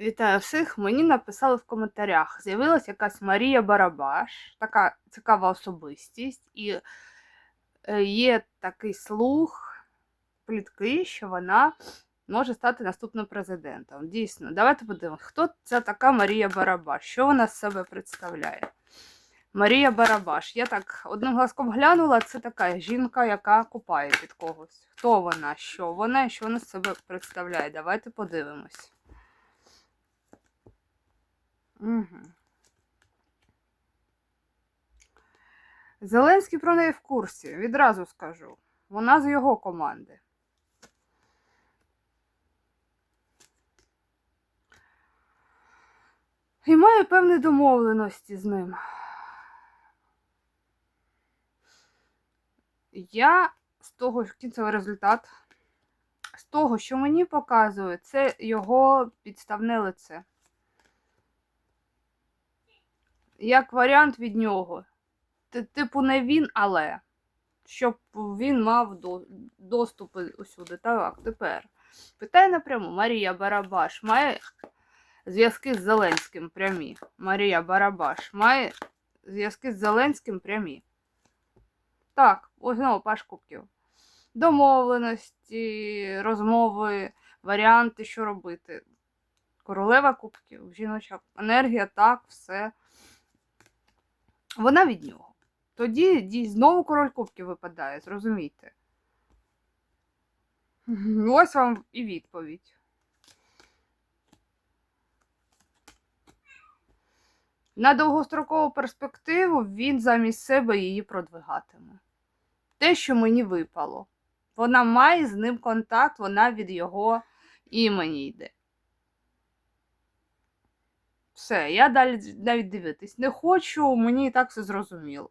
Вітаю всіх. Мені написали в коментарях. З'явилась якась Марія Барабаш, така цікава особистість, і е, є такий слух, плітки, що вона може стати наступним президентом. Дійсно, давайте подивимося, хто ця така Марія Барабаш, що вона з себе представляє. Марія Барабаш. Я так одним глазком глянула, це така жінка, яка купає під когось. Хто вона, що вона і що вона з себе представляє? Давайте подивимось. Угу. Зеленський про неї в курсі, відразу скажу. Вона з його команди. І має певні домовленості з ним. Я з того кінцевий результат, з того, що мені показує, це його підставне лице. Як варіант від нього. Типу, не він, але щоб він мав до- доступи усюди. Так, тепер. Питає напряму: Марія Барабаш має зв'язки з Зеленським прямі. Марія Барабаш має зв'язки з Зеленським прямі. Так, ось знову паш кубків. Домовленості, розмови, варіанти, що робити. Королева кубків, жіноча енергія, так, все. Вона від нього. Тоді дій- знову король кубків випадає, зрозумійте. Ось вам і відповідь. На довгострокову перспективу він замість себе її продвигатиме. Те, що мені випало. Вона має з ним контакт, вона від його імені йде. Все, я далі навіть дивитись не хочу, мені і так все зрозуміло.